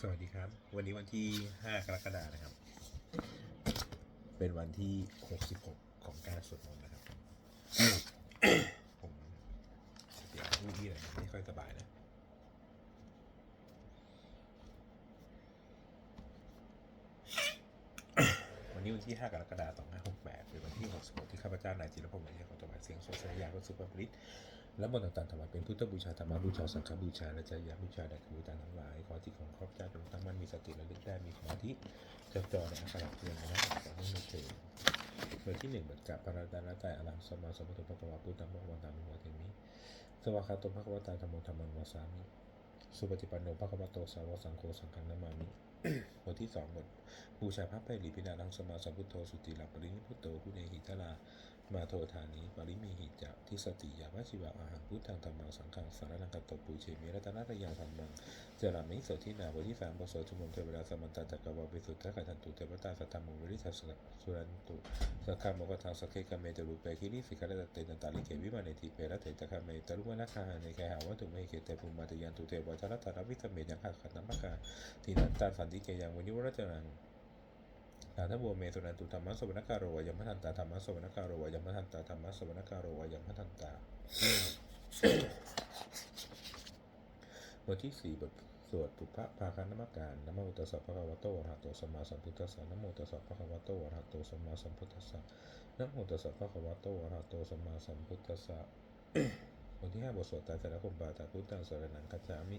สวัสดีครับ วันนี้วันที่ 5 กรกฎาคมนะครับ เป็นวันที่ 66 ของการสวดมนต์นะครับ ผมเดี๋ยวพูดที่ไหนไม่ค่อยสบายนะ วันนี้วันที่ 5 กรกฎาคม2568 เป็นวันที่ 66 ที่ข้าพเจ้านายจิรพงศ์ในของถวายเสียงโสดสัญญาพระสุภาพริต และบนต่างๆถวายเป็นพุทธบูชาธรรมบูชาสังฆบูชาและจริยบูชาแด่ครูอาจารย์ทั้งหลายขอจิตของข้าพเจ้าจงตั้งมั่นมีสติระลึกได้มีสมาธิจดจ่อในอักขระเพียงนะขอให้มีเถิดบทที่หนึ่งบทกับพระราดาละใจอรังสมาสมุทธพระวาพุทธมมังวันตามิหัวเทมิสวากขาโตภควตาธรรมโมธรรมังวาสามิสุปฏิปันโนภควโตสาวกสังโฆสังฆนามามิบทที่สองบทบูชาพระไพรีพินาลังสมาสัมพุทโธสุติลาปรินิพุตโตผู้เนหิตลา มาโทธานีปริมีหิจะทิสติยาวชิวะอาหารพุทธังธรรมังสังฆังสารนังกัตตปูเชมิรัตนาตยังธรรมังเจรามิโสทินาบทที่สามบทโสชุมงเทวดาสมันตาจักรวาลวิสุทธะขันตุเทวตาสัตตมุวิริทัสสุรันตุสักขามกทังสักเคกเมจรูเปคิริสิกรตเตนันตาลิเกวิมาเนติเปรตเตตะคาเมตรุวนาคาในแกหาวัตถุเมเกเตภูมิมาตยันตุเทวจารัตารวิสเมยังหักขันนัมกาทีนันตาสันติเกยังวินิวรจนัง ตาทบัวเมสุนันตุธรรมะสวรรคารโวยัมพันตาธรรมะสวรรคารโวยัมพันตาธรรมะสวรรคารโวยัมพันตาบทที่สี่บทสวดปุพพะภาคันนมการนโมตัสสะภะคะวะโตอะระหะโตสัมมาสัมพุทธัสสะนโมตัสสะภะคะวะโตอะระหะโตสัมมาสัมพุทธัสสะนโมตัสสะภะคะวะโตอะระหะโตสัมมาสัมพุทธัสสะบทที่ห้าบทสวดตรสรคมบาตาพุทธังสรนังคัจฉามิ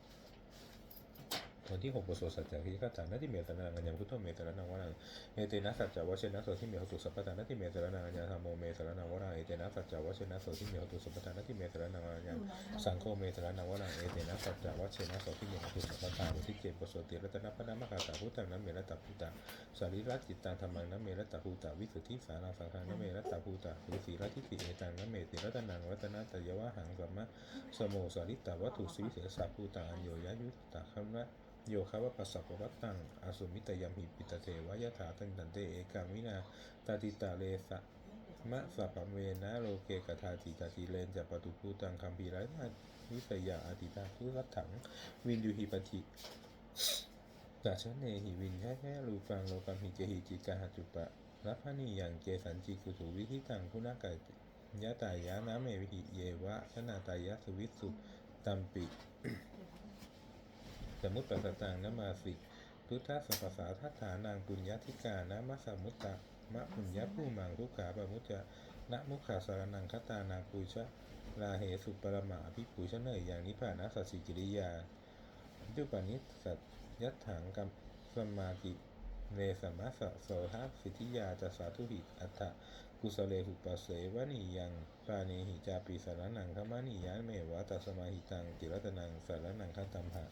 วันที่หกบทสวดสัจจะคิกาจานาทิเมตระนังอัญญพุทโธเมตระนังวรังเอเตนะสัจจะวะเชนะโสทิเมหตุสัพพทานาทิเมตระนังอัญญธรรมโมเมตระนังวรังเอเตนะสัจจะวะเชนะโสทิเมหตุสัพพทานาทิเมตระนังอัญญสังโฆเมตระนังวรังเอเตนะสัจจะวชเชนะโสทิเมหตุสัพพทาวุทิเจปโสวดติรัตนพนามคาตาพุทธังนัมเมรัตตพุตตาสารีรัจิตตังธรรมังนัมเมรัตตพุตตาวิสุทธิสาราสังฆังนัมเมรัตตพุตตาสุสีรัติติเอตังนัมเมติรัตนังรัตนตยวะหังสัมมะสโมสาริตาวัตถุสีเสสะพุตตังอัญโยยะยุตตาคัมนะโยคะวะปัสสะปวัตตังอสุมิตยัมหิปิตเทวยะถาตันตันเตเอกามินาตาติตาเลสะมะสัพเวนะโลเกกทาติตาติเลนจัปปตุภูตังคัมภีไรนาวิสยาอาติตาคุรัตถัง วินยูหิปติตาชเนหิวินแค่แค่รูปังโลกัมหิเจหิจิกาหจุปะรัพนิยังเจสันจิกุสุวิธิตังคุณากายยะตายะนะเมวิหิเยวะชนาตายะสุวิสุตัมปิ สมุตตสตังนมาสิพุทธสัพพสาทัฏฐานางปุญญาธิกานะมะสมุตตะมะปุญญาผู้มังทุกขาปมุจจะนะมุขาสารนังคตานาปูชะลาเหสุปรมาภิปูชะเนยอย่างนิพพานะสัจจิกิริยาจุปนิสสัตยัตถังกัมสมาติเนสมัสสะโสหะสิทธิยาจะสาธุหิอัตถะกุสเลหุปสเสวนียังปานิหิจาปิสารนังขมานิยะเมวะตัสมาหิตังติรัตนังสารนังคัตตัมหะ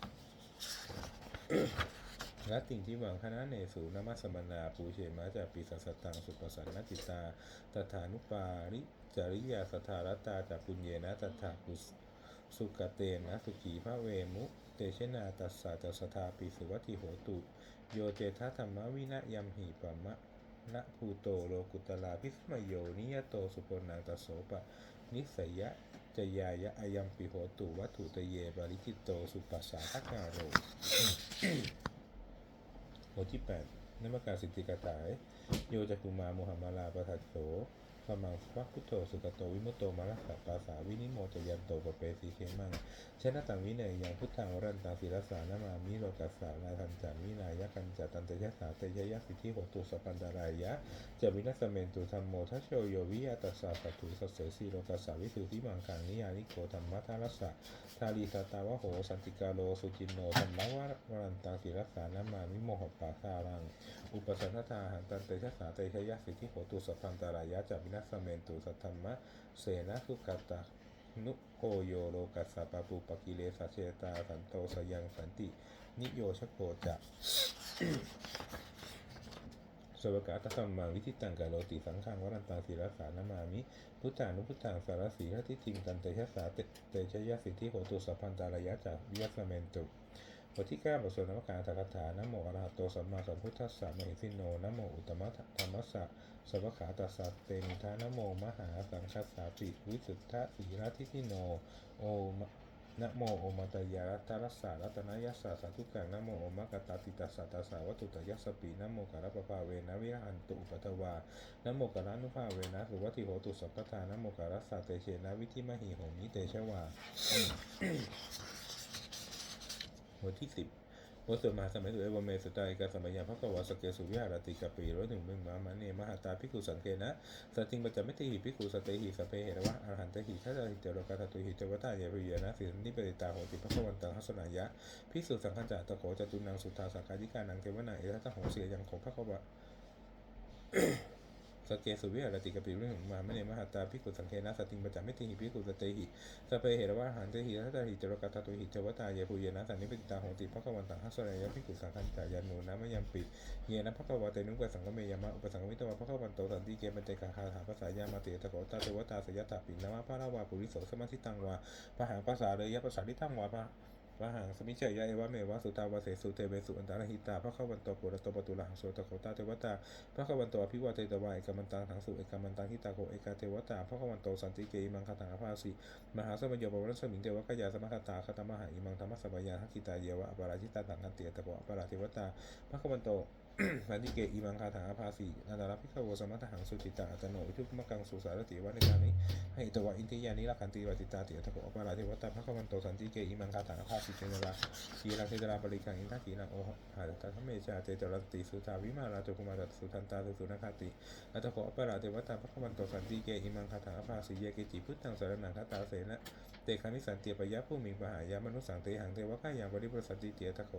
นัตติงที่หวังคณะเนสูนมัสมนาปูเชมาจากปีสัสตังสุปสันนติตาตถานุปาริจริยาสถารตาจากปุญเยนะตถากุสสุกเตนะสุขีพระเวมุเตชนาตัสสะตัสทาปิสุวัติโหตุ โยเจทธรรมวินะยัมหิปะมะนะภูโตโลกุตลาพิสมโยนิยโตสุปนังตโสปะ นิสยะ จยายะอายัมปิโหตุวัตถุตเยบริจิตโตสุปัสสาทกาโรบทที่8นมการสิทธิกถายโยจักุมาโมหมมาลาปะทัสโส พมังสวักพุโธสุกโตวิมุตโตมารัสสะปาสาวินิโมจยันโตปะเปสีเคมังชนะตังวินัยยังพุทธังวรันตังศิรสานามามิโลกัสสาลาทันจันวินายกันจตันตยสาเตยยะสิทธิหตุสปันดารายะจะวินัสเมนตุธรรมโมทัชโชโยวิยาตัสสะสัตถุสเสสีโลกัสสาวิสุทธิมังคังนิยานิโกธรรมทัรัสสะทาลีสตาวะโหสันติกาโลสุจินโนธรรมววรันตังศิรสานามามิโมหปาสารัง อุปสันทธาหันตันเตชะสาเตชะยะสิทธิโหตุสัพพันตารายะจับวินัสเมนตุสัทธรรมะเสนะสุกัตตานุโคโยโลกัสสะปะปุปกิเลสเชตาสันโตสยังสันติ นิโยชโกจะสวากาตสัมมาวิธิตังกาโรติสังฆังวรันตังศีลสานามามิ พุทธานุพุทธังสารสีหทิทิงกันเตชะสาเตชะยะสิทธิโหตุสัพพันตาระยะจากวิยสเมนตุ บทที่เก้าบทสวดนมการตกถานโมอระหะโตสัมมาสัมพุทธัสสะมหิสิโนนะโมอุตตมะธรรมัสสะสวขาตัสสะเตนิทานโมมหาสังคัสสาปิวิสุทธะสีรทิทิโนโอมนะโมโอมาตยารัตรัสสะรัตนยัสสะสาธุกังนะโมโอมกตตาติตัสสะตัสสะวัตุตยัสสปีนะโมกะระปภาเวนะวิหันตุอุปตวานะโมกะระนุภาเวนะสุวัติโหตุสัพพทานโมกะรัสสะเตเชนะวิธิมหิโหมิเตชวา บทที่สิบบทสวดมหาสมัยสุเอวเมสตายกาสมัยยาพระกวาสเกสุวิหารติกาปีร้อยหนึ่งเมืองมามะเนมหาตาภิกขุสังเกนะสัจจิงปัจจมิติหิภิกขุสเตหิสเปเหระวะอรหันตหิทัตตหิเตโรกาตตุหิเตวตาเยปิยนะสินนิปติตาโหติพระกวันตังหัสนายะภิกษุสังฆจัตตโขจตุนังสุทาสังฆาธิกานังเทวนาเอทัตตะโหเสียยังของพระกวา สเกสุวิหารติกปิเรื่องมามะเนมหาตาภิกุสังเกนะสติงปัจจมิติหิภิกุสเตหิสเปเหระวะอรหันตหิทัตตหิเตโรกาตตุหิเตวตาเยปุเยนะสันนิปิตาโหติพระกวันตังหัสนายะภิกุสังฆจายานุนะมยังปิเยนะพระกวาเตนุกสังกเมยามะอุปสังกมิตวะพระกวันโตสันติเกปัญเจกาคาถาภาษายามาเตตะโกตาเทวตาสยตาปินามะพระราวาปุริโสสมาธิตังวาปะหังภาษาเลยยะภาษาทิตังวาปะ วะหังสมิเชยยะเอวะเมวะสุตาวาเสสุเตเวสุอันตาลหิตาพระขวันโตปุระโตปตุลาหังโสตะโคตาเทวตาพระขวันโตอภิวาเทตวาเอกมันตังถังสุเอกมันตังหิตาโคเอกาเทวตาพระขวันโตสันติเกอิมังคาถังอภาสิมหาสมยโยปวัสสมิงเทวกายาสมคตาคตมหาอิมังธรรมสบายาทักขิตาเยวะอปาราชิตาตังกันเตียตะโกอปาราเทวตาพระขวันโต สันติเกอิมังคาถาภาสีนาดาราภิกขโวสมัตหังสุติตาอัตโนวิทุมกังสุสารติวันิการนิให้ตวะอินทิยานิรักขันติวัติตาติอัตโกอปาราเทวตาพระกวันโตสันติเกอิมังคาถาภาสีเจนราขีรังเทตราปริกังอินทขีรังโอหาตตาธเมจาเจตรติสุตาวิมาราตุกุมาตสุทันตาสุนาคติอัตโกอปาราเทวตาพระกวันโตสันติเกอิมังคาถาภาสีเยกิจิพุทธังสารนังคาตาเสนะ ตคานิสันเตียปยะผู้มีปหายามนุสังเตหังเทวะกายังบริปรสันติเตียตะโข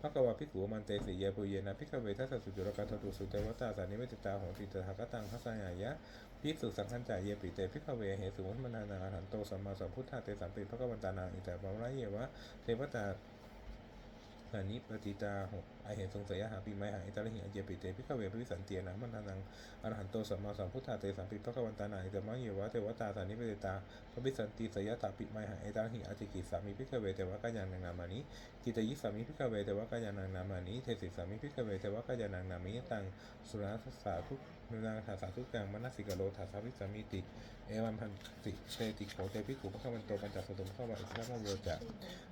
พระกวาภิกขุมันเตสิเยปุเยนะภิกเวทัสสุจุรกาตตุสุเตวตาสานิเวติตาโหติตถาคตังทัสสยายะภิกษุสังฆัญจายเยปิเตภิกเวเหสุวันนานาหันโตสัมมาสัมพุทธาเตสัมปิพระกวันตานาอิตาปะระเยวะเทวตา อานิปติตาหกไอเหตุสงสัยหาปีไม้หาอิตาลิหิอเยปิเตภิกขเวปริสันเตียนะมันนานังอรหันโตสัมมาสัมพุทธาเตสัมปิพระกวันตานาอิตมังเยวะเทวตาสานิเวติตาปริสันติสยตาปิไม้หาอิตาลิหิอจิกิสามิภิกขเวเทวะกายังนามานิกิตยิสามิพิกเวเทวกายานังนามานิเทศิสามิพิกเวเทวกายานังนามิตังสุราสสาทุกนุนาถาสาทุกังมนัสสิกโลถาสาวิสามิติเอวันพันติเตติโขเตพิกุพระควันโตปัญจสตุมข้าวะอิสระมโวจะ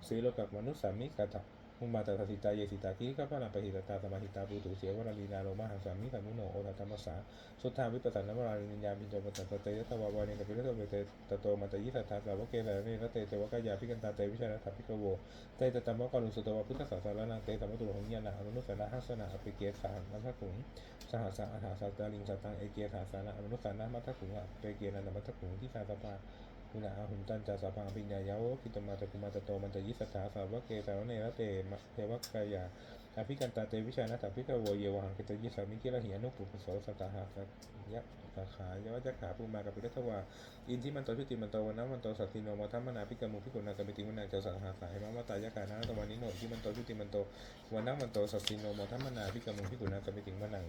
สีโลกับมนุษย์สามิกาต มุมาตาสิตาเยสิตาคิริกาพะนาปหิตตาสมาหิตาปุตุเสียวราลีนาโลมาหังสามิสามุโนโอตธรรมสาสุทธาวิปัสสนามราลินิยาปิจปัตตเตยตวาวานิกปิรตเวเตตโตมัตยิสัทธาสาวกเกสารเนรเตเทวกายาพิกันตาเตวิชานัตพิกโวเตตตัมมะกรุสุตวะพุทธศาสนานังเตสัมมตุหงยานะอนุสานะหัสนะอภิเกสานัมทถุงสหัสะอาหาสัตตาลิงสัตตังเอเกียขาสานะอนุสานะมัทถุงอเปเกีนันมัทถุงที่สาสปา คุณอาหุนตันจาสาพังปิญญายาวกิตมาตะกุมาตะโตมันจะยิสถาสาวะเกสาวเนระเตมะเทวกายาอภิกันตาเตวิชานะตัพิกโวเยวหังกิตยิสามิกิระหิอนุปุปโสสตาหาสัยะสาขายวัจขาภูมากับปิรัตวาอินที่มันโตชุติมันโตวันนั้นมันโตสัตติโนมาทัมมนาพิกามุพิกุณาสมิติวันนาเจ้าสังหาสายมะมะตายกานะตะวันนี้โนที่มันโตชุติมันโตวันนั้นมันโตสัตติโนมาทัมมนาพิกามุพิกุณาสมิติวันนัง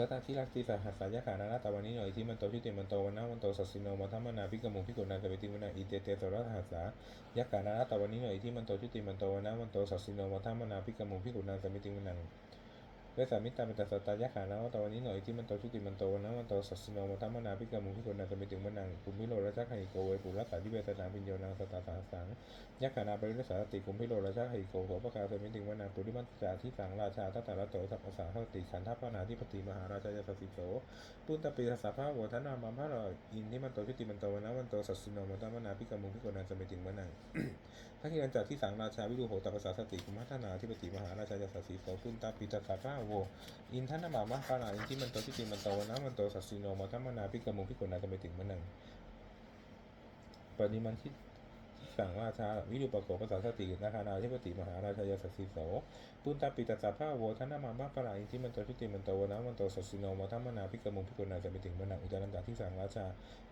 สตาทิรักติสหัสสายขานาตาวันนี้หน่อยที่มันโตชุติมันโตวันนามันโตสัสสิโนมาทัมมนาพิกมุพิกุนาเสวิติวนาอิเตเตสรหัสสายักขานาตาวันนี้หน่อยที่มันโตชุติมันโตวันนามันโตสัสสิโนมาทัมมนาพิกมุพิกุนาเสวิติวันนัง เวสามิตาเป็นตัสตายะขานะว่าตวันนี้หน่อยที่มันโตชุติมันโตนะมันโตสัสโนมาทัมนาพิกามุพิโกนาจะไปถึงมันนังกุมพิโรราชาไหโกเวปุรัสสาธิเวสนาปิญโยนางสตาสาสังยะขานาไปริเวสารติกุมพิโรราชาไหโกโสปกาเสมิถึงมันนังปุริมัจจาที่สังราชาทัตตาระโตสัพพสาหติขันธปนาธิปติมหาราชายสสิโสปุตตปิสัพพะโวทนามัมพะรออินที่มันโตชุติมันโตนะมันโตสัสโนมาทัมนาพิกามุพิโกนาจะไปถึงมันนังถ้าที่การจัดที่สังราชาวิรุโหตปัสสาสติกุมัทนาธิปติมหาราชายสสิโสปุตตปิตสัพพะวอินทนบามะปานาอินที่มันโตที่ สัสสิโนมาทัมมนาพิกามุพิกุณาจะไปถึงราชา วิรุปโกภาษาสตินาคานาธิปติมหาราชยสัสสิโสปุตตาปิตาสาภาโวทนามามาปะลาอิทิมันโตชุติมันโตวนะมันโตสัสสิโนมัทมนาพิกมุงพิกุณาจะไปถึงมนาอุจารันตาที่สั่งราชา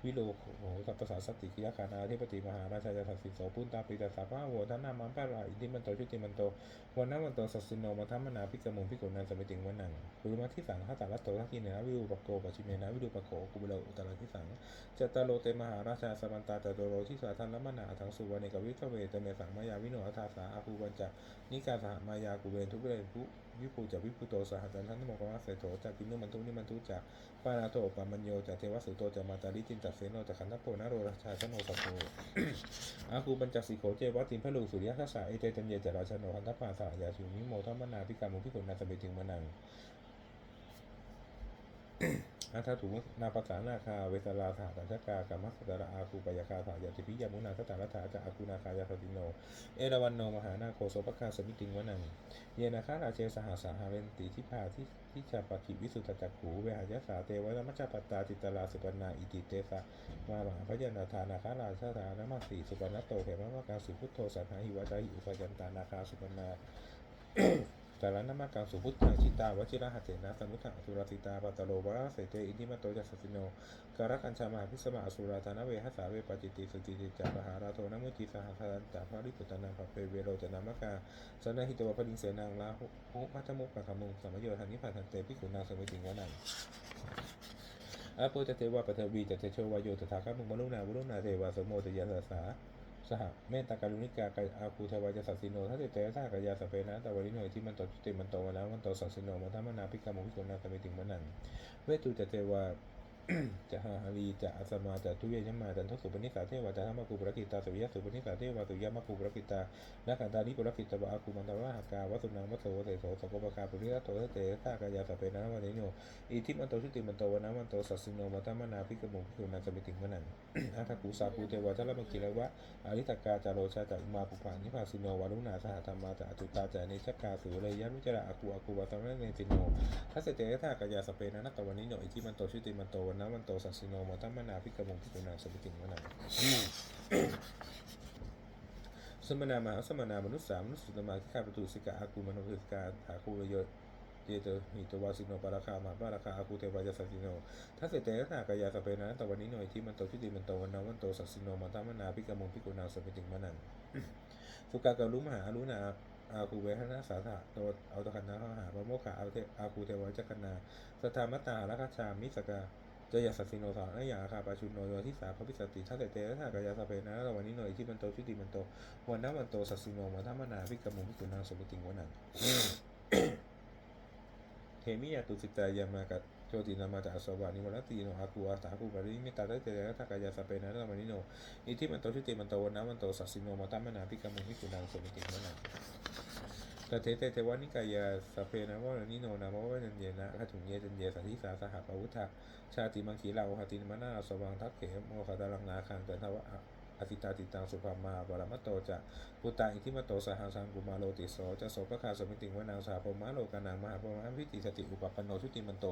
วิโรโหสัพภาษาสติกิยาคานาธิปติมหาราชยสัสสิโสปุตตาปิตาสาภาโวทนามาปะลาอิทิมันโตชุติมันโตวนะมันโตสัสสิโนมัทมนาพิกมุงพิกุณาจะไปถึงมนังปุริมาที่สั่งฆตาลัตโตทักกิเนนะวิรูปโกปัจฉิเมนะวิรูปโกกุบิโลอุตระที่สั่งจตโลเตมหาราชาสมันตาจโตโรที่สาธันลมนาทั้งสุวรรณกวิทเวเตเมสังมายาวิโนอัฏฐาสาอาภูบัญจานิกาสหมายากุเบนทุเบนทุวิภูจักวิภูโตสหัจันทันโมกวะเสโถจากกินุมันทุนิมันทุจากปานาโตปามัญโยจากเทวสุโตจากมาตาลิจินจากเสโนจากขันธโปนโรราชาชโนสัพโพอาคูปัญจสีโขเจวัตินพะลูสุริยทัสสะเอเตจันเยจราชโนขันธปาสายาสุนิโมทัมมนาพิกามุพิกุณนาสเบติงมนัง อัฏฐถุนาภาษานาคาเวสลาถาตัญชกากรรมสตระอาคูปยาคาถายาติพิยามุนาสตารถาจะอาคูนาคายาสติโน เอราวันโนมหานาโคโสปคาสมิติงวนัง เยนาคาราเชสหาสาหาเรนติทิพาทิทิชาปกิวิสุทธจักขูเวหายสาเตวะมัจจปัตตาจิตตลาสุปนาอิติเตสะมาบาพยานาธานาคาราชาธานามาสีสุปนัตโตเขมะมะกาสุพุทโธสัทธาหิวาจาหิอุปยันตานาคาสุปนา สารนามกังสุพุทธังชิตาวชิระหัตเถนะสมุทธังอสุรสิตาปัตตโลวะเสเตอินิมตโตจัสสสิโนการกัญชามหาพิสมาอสุราธานเวหัสสาเวปจิติสุติติจาปหาราโทนมุจิสหทันตาภริปุตนังปะเปเวโรจนามกาสนหิตวะพดิงเสนังลาหุมัจมุปะขมุงสัมโยธานิพันธันเตพิขุนาสมิติงวนังอาโปจเทวะปะเทวีจเตโชวายโยตถาคามุงมรุณาวรุณาเทวะสมโมตยาสสา สหเมตตาการุณิกากายอาคูเทวายสัสสิโนทัตเตสากายาสเปนะตวาริโนที่มันต่อจุติมันโตมาแล้วมันโตสัสสิโนมันทมนาพิกามุพิโกนาตมิติมันนังเวตุจเตวา จะหาหารีจะอาสมาจะทุเยยมาจันทสุปนิสาเทวาจะธรรมกุปรกิตาสุวิยสุปนิสาเทวาสุยมกุปรกิตานักขันตานิปุรกิตาบาอาคูมันตวะหากาวสุนังวัสโสเสโสสกปคาปุริยะโตทเตสากายาสเปนะวันโนอิทิมันโตชุติมันโตวนะมันโตสัสสิโนมันทมนาพิกามุพิโกนาสมิติงมนังอาทากุสาคูเทวาจารมกิระวะอริตกาจารโรชาจากมาปุปานิพาสิโนวารุณาสหธรรมาจากอตุตาจานิชกาสุเลยยะวิจระอากูอากูวาสังเนสิโนทัสเตากายาสเปนะนัตตวันนิโนอิทิมันโตชุติมันโตวนนะมันโตสัสสิโนมัตตมนาพิกมุงพิกุณาสมิติงวนังสมนามหาสมนามนุษย์สามนุษย์สุตมาที่ข้าประตูสิกาอากูมโนสิกาถาคูระโยเยเตหิตวาสิโนปาราคามาปาราคาอากูเทวายาสัสิโนถ้าเสร็จแต่ถ้ากายาสเปนะแต่วันนี้หน่อยที่มันโตที่ดีมันโตวันนวันโตสัสสิโนมัตามนาพิกมงพิกุณาสมิติงมานันสุกากาลุมหาอรุณาอาคูเวหนาสาธาโตเอาตะคันนาหาพระโมคขาอาเทอาคูเทวายจักนาสธามตาลักชามิสกา จยาสัสสินโนสานยาคาปาชุนโนโยที่สาพระพิสติถ้าเสร็จแต่ถ้ากายาสเปนะแต่วันนี้หน่อยที่มันโตที่ดีมันโตวันนั้นมันโตสัสสินโนมันตามนาพิกามงพิกุณางสมิติงวานันเทมิยาตุสิตายามากัโจตินามาจากอสวานิวรตีโนอาคูอาสาคูบาริมิตาได้เจริญทักกายาสเปนะละมานิโนอิทิมันโตชุติมันโตวันนะมันโตสัสสินโนมาตัมมนาพิกมุพิกุนังสมิติมะนัง ตเทเตเทวานิกายาสเปนะวะนิโนนามวะนันเยนะขถุงเยจันเยสันทิสาสหปวุฒะชาติมังคีลาโอหตินมนาสวังทักเขมโมคตาลังนาคังจันทวะอติตาติตังสุภามาบารมัตโตจะปุตตาอิทิมโตสหังสังกุมาโลติโสจะโสปะคาสมิติงวะนางสาพมะโลกานังมหาปมะพิติสติอุปปันโนชุติมันโต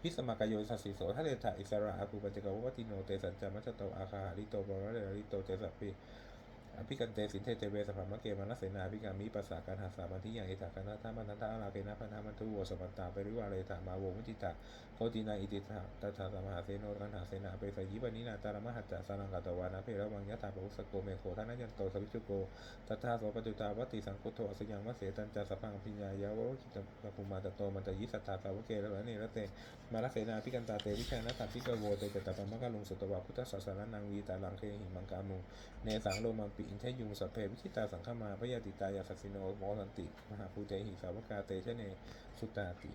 พิสมากายโยสัสสิโสทะเลถะอิสระอาภูปัจจกวัติโนเตสัญจามัจโตอาคาหาริโตปะวะเรริโตเจสัพพิ อภิกันเตสินเทเตเวสภามะเกมานัสเสนาภิกามิปัสสาการหาสามันทิยังอิตาคณะธามันทันตาอาลาเกนะพันธามันทุโวสปันตาปริวาเรธามาโวมุจิตาโคตินาอิติตาตถาสมหาเสโนกันหาเสนาเปสยิปนินาตารมหัจจะสนังกัตวานาเพระวังยะถาปุสโกเมโคทานัยันโตสวิชุโกตัทาสปจุตาวัติสังคุโตอสยังวะเสตันจาสพังพิญญายาวะกิตปุมาตโตมันตยิสัทธาสาวเกระเนระเตมาลเสนาพิกันตาเตวิชานะตัพิกโวเตจตปะมะกะลุงสุตวะพุทธศาสนานังวีตาลังเคหิมังกามุเนสังโลมังปอินเทยุงสัพเพวิชิตาสังฆมาพยาติตายาสัสสิโนโมสันติ มหาภูเตหิสาวกาเตชะเนสุตาติ